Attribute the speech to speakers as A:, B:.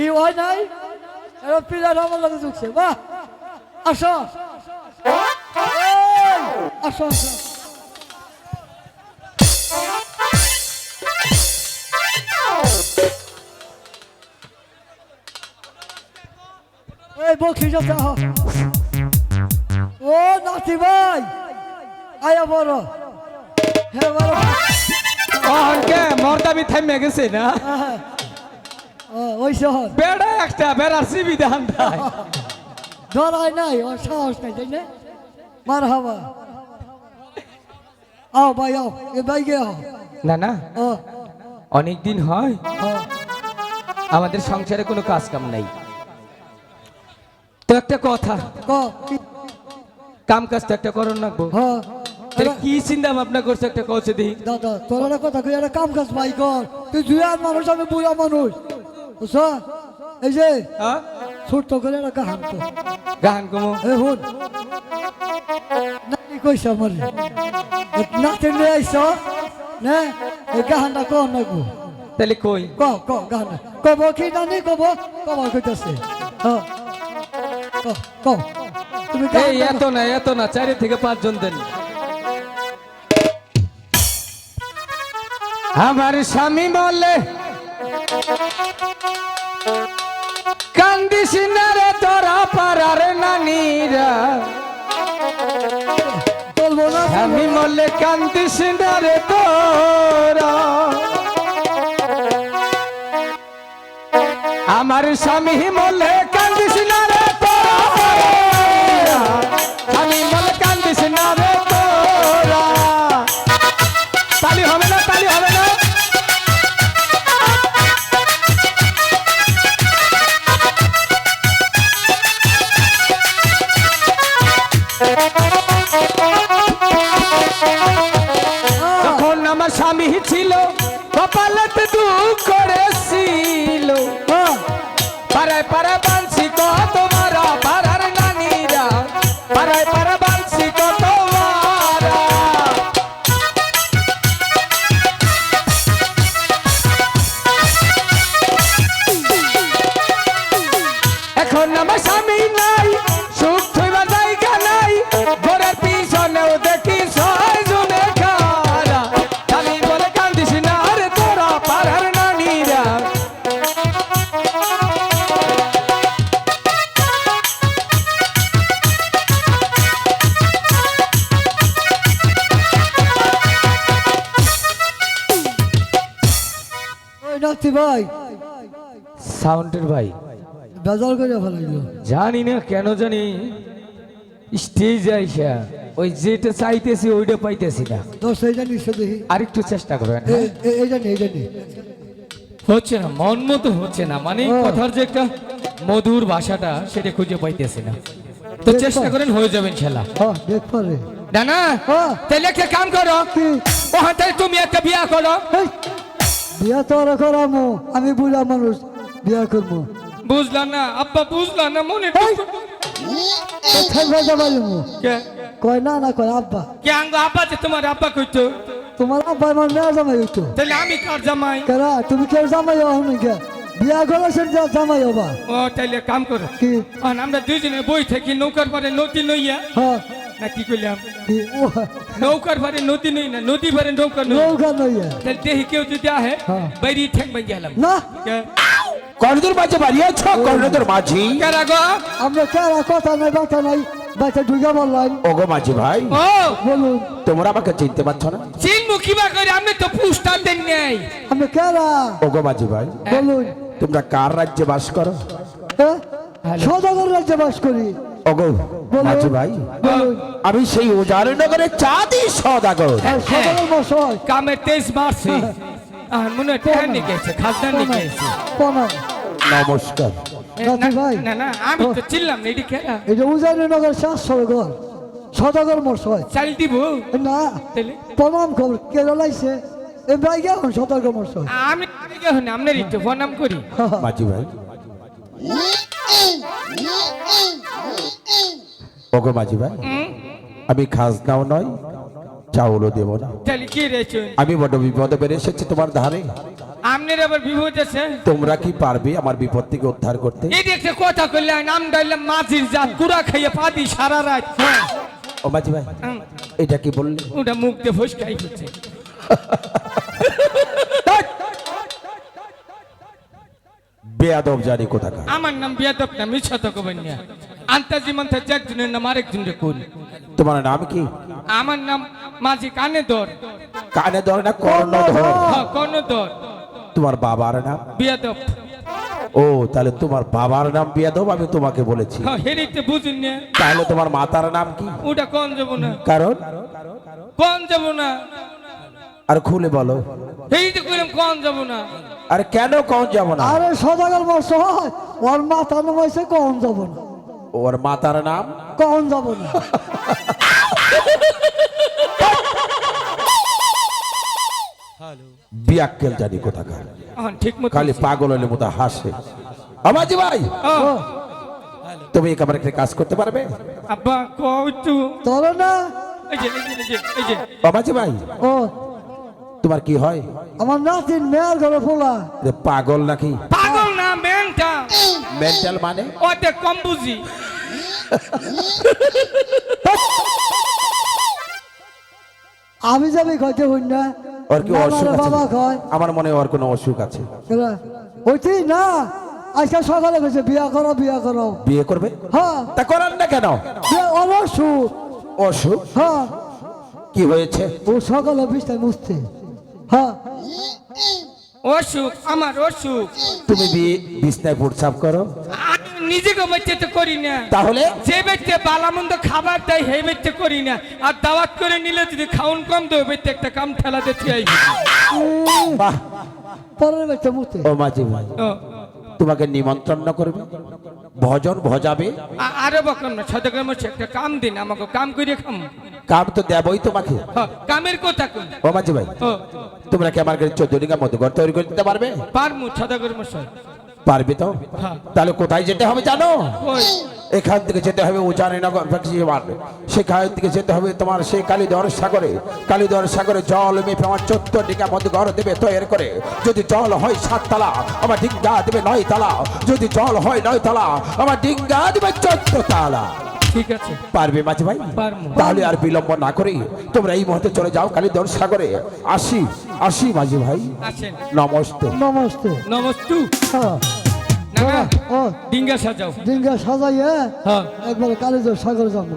A: কি হয় নাই? পিলার আমার লাগে ঢুকছে বাহ! আসো। আসো আসো। এই বখি যাতে ও নাতি ভাই। আয়া বড়। হ্যাঁ বড়।
B: মর্দাবি থামে গেছে না?
A: ওই শহর।
B: বেড়া একটা বেড়ার সিবি দেয়
A: ধরাই নাই ওর সাহস নাই তাই না? মার হাবা আও ভাই আও এ ভাই গে আও।
B: না না। অনেক দিন হয়। আমাদের সংসারে কোনো কাজ কাম নাই। তো একটা কথা
A: ক?
B: কাম কাজ তো একটা করণ রাখব কি চিন্তা ভাবনা করছে? একটা কৌছে দিই
A: দাদা তোর কথা কই একটা কাম কাজ ভাই কর। তুই জুয়ান মানুষ আমি বুড়া মানুষ। বুঝছ? এই যে
B: হ্যাঁ?
A: ছোট্ট করে একটা তো
B: গান কমো।
A: এ হুন কইছে আমার নাতে নিয়ে আইস না এই গাহানটা কর না গো।
B: তাহলে কই?
A: ক ক গান। কব কি জানি কব কব কইতাছে। হ্যাঁ ক ক। তুমি
B: এই এত না এত না চারি থেকে পাঁচজন দেন। আমার স্বামী বলে কান্দিস না রে তোরা পারার নানিরা।
A: বলব না
B: আমি মলে কান্দিস না রে তোরা। আমার স্বামী বলে স্বামী ছিল কপালতে দুঃখ করেছিল। পারে পারে বাঁচি কত
A: নাতি ভাই।
B: সাউন্ডের ভাই।
A: বেজাল করে ফেলাইলো।
B: জানি না কেন জানি। স্টেজ আইসা ওই যেটা চাইতেছি ওইটা পাইতেছি না।
A: দশ এই জানি সে দেখি।
B: আরেকটু চেষ্টা করবেন
A: এই জানি এই জানি
B: হচ্ছে না মন মতো হচ্ছে না। মানে কথার যে একটা মধুর ভাষাটা সেটা খুঁজে পাইতেছি না। তো চেষ্টা করেন হয়ে যাবেন খেলা
A: হ্যাঁ
B: না না
A: হ্যাঁ।
B: তাহলে একটা কাম করো। ওখান থেকে তুমি একটা বিয়া করো।
A: বিয়া তো আর করামো আমি বুড়া মানুষ বিয়া করব
B: বুঝলাম না? আব্বা বুঝলাম না? মনে কে?
A: কয় না না কয় আব্বা।
B: কে আঙ্গ আব্বা যে তোমার আব্বা কইতো?
A: তোমার আব্বা আমার মেয়া জামাই হইতো।
B: তাহলে আমি কার জামাই?
A: কেরা তুমি কেউ জামাই হও নাকি বিয়া করেছেন যা জামাই হবা।
B: ও তাইলে কাম করো।
A: কি?
B: আমরা দুইজনে বই থাকি নৌকার পারে নদী নইয়া
A: হ্যাঁ।
B: না কি কইলাম
A: কি? ও
B: নৌকার পারে নদী নই না নদী পারে নৌকা নই।
A: নৌকা নইয়া
B: তাহলে দেখি কেউ যদি আহে। বাইরে ঠেক বাই গেলাম
A: না।
C: কর্ণদুর মাঝে বাড়িয়েছ কর্ণদুর মাঝি।
B: কেরা গো?
A: আমরা কেরা? কথা নাই বাতা নাই। বাচ্চা ঢুকে বললাম।
C: ওগো মাঝি ভাই।
B: ও।
A: বলুন।
C: তোমরা আমাকে চিনতে পারছ না?
B: চিনবো কিবা করে আমি তো পুস্তান দেন নেই।
A: আমরা কেরা?
C: ওগো মাঝি ভাই।
A: বলুন।
C: তোমরা কার রাজ্যে বাস করো?
A: হ্যাঁ? সদাগর রাজ্যে বাস করি।
C: মাঝি ভাই আমি সেই উজারনগরে চাঁদি সদাগর।
A: আর সদাগর মশাই
B: কামের তেইশ মারছি আর মনে হয় টেহার নিয়ে গেছে খাজনা নিয়ে গেছে।
A: প্রণাম।
C: নমস্কার।
A: ভাই।
B: না না আমি তো চিনলাম না এটি কেরা
A: এই যে উজানি নগর শেষ সদাগর। সদাগর মশাই
B: চাল দিব?
A: না প্রণাম খবর কে লাইছে এ ভাই এখন সদাগর মশাই
B: আমি আপনার প্রণাম করি।
C: মাঝি ভাই ওগো মাঝি ভাই আমি খাজনাও নয় চাউলও দেব না।
B: তাহলে কি রেছো
C: আমি বড় বিপদে বেড়ে এসেছি তোমার ধারে।
B: আমনের আবার বিপদ আছে?
C: তোমরা কি পারবে আমার বিপদ থেকে উদ্ধার করতে?
B: এই দেখছে কথা কইলে নাম ডাইলাম মাঝির জাত কুড়া খাইয়ে পাদি সারা রাত।
C: ও মাঝি ভাই এটা কি বললি?
B: ওটা মুখ দিয়ে ফুসকাই হচ্ছে।
C: বেয়াদব জানি কোথাকার।
B: আমার নাম বিয়াদব না মিছা তো কবেন না। আন্তাজি মন্থা একজনের নাম আরেকজনের কোন?
C: তোমার নাম কি?
B: আমার নাম মাঝি কানে দর
C: কানে ধরে না কর্ণ ধর
B: হ্যাঁ কোন দর
C: তোমার বাবার নাম?
B: বিয়াদব।
C: ও তাহলে তোমার বাবার নাম বেয়াদব আমি তোমাকে বলেছি।
B: হ্যাঁ হেরিতে বুঝুন। না
C: তাহলে তোমার মাতার নাম কি?
B: ওটা কোন যাব না
C: কারণ?
B: কোন যাব না
C: আর খুলে বলো।
B: হেরিতে কইলাম কোন যাব না
C: আর কেন কখন যাব না
A: আরে সদাগর বর্ষ হয় ওর মাথা নামাইছে কখন যাব না
C: ওর মাতার নাম?
A: কখন যাব না?
C: বিয়াক্কেল জানি কোথাকার।
B: ঠিক মতো
C: খালি পাগল হলে মতো হাসে। আমাজি ভাই তুমি এই একটা কাজ করতে পারবে?
B: আব্বা কও
A: তোর না।
B: এই যে এই যে, এই যে এই
C: ভাই
A: ও।
C: তোমার কি হয়?
A: আমার নাতিন মেয়ের ঘরে ফোলা
C: যে পাগল নাকি?
B: পাগল না মেনটা।
C: মেন্টাল মানে
B: ওতে কম বুঝি
A: আমি যাবি খাইতে হই না
C: ওর কি অসুখ
A: বাবা
C: আছে?
A: খায়
C: আমার মনে হয় ওর কোনো অসুখ আছে।
A: ওইটি না আজকে সকালে গেছে বিয়া করো বিয়া করো।
C: বিয়ে করবে?
A: হ্যাঁ।
C: তা করার না কেন?
A: বিয়া অনসুখ
C: অসুখ?
A: হ্যাঁ।
C: কি হয়েছে?
A: ও সকালে বিছনায় মুছতে। হ্যাঁ।
B: অসুখ আমার অসুখ।
C: তুমি বিছনায় প্রসাব করো।
B: আমি নিজেকে বাচ্চা তো করি না।
C: তাহলে?
B: যে ব্যক্তি বালামন্দ খাবার দেয় সেই ব্যক্তি করি না। আর দাওয়াত করে নিলে যদি খাউন কম দেবে ব্যক্তি একটা কাম ঠেলা দিতে
C: ও মাঝি তোমাকে নিমন্ত্রণ করবে। ভজন ভজাবে।
B: আরে বকন না সদকের মধ্যে একটা কাম দিন আমাকে কাম করে খাম।
C: কাম তো দেবই তোমাকে।
B: কামের কথা কোন
C: ও মাঝি ভাই তোমরা কি আমার কাছে চোদ্দ ডিঙ্গা মতো ঘর তৈরি করে দিতে পারবে?
B: পারমু সদকের মশাই।
C: পারবে তো। তাহলে কোথায় যেতে হবে জানো? এখান থেকে যেতে হবে উজানিনগর সেখান থেকে যেতে হবে তোমার সেই কালীদর সাগরে। কালীদর সাগরে জল মেপে আমার চোদ্দ ডিঙ্গা মধ্যে ঘর দেবে তৈরি করে। যদি জল হয় সাত তালা আমার ডিঙ্গা দেবে নয় তালা। যদি জল হয় নয় তালা আমার ডিঙ্গা দেবে চোদ্দ তালা।
B: ঠিক আছে।
C: পারবে মাঝি ভাই? তাহলে আর বিলম্ব না করে তোমরা এই মুহূর্তে চলে যাও কালীদর সাগরে। আসি আসি মাঝি ভাই। নমস্তে।
A: নমস্তে।
B: নমস্তু।
A: হ্যাঁ।
B: না না
A: ও
B: ডিঙ্গা সাজাও।
A: ডিঙ্গা সাজাই
B: হ্যাঁ।
A: একবার কালীদের সাগর যাব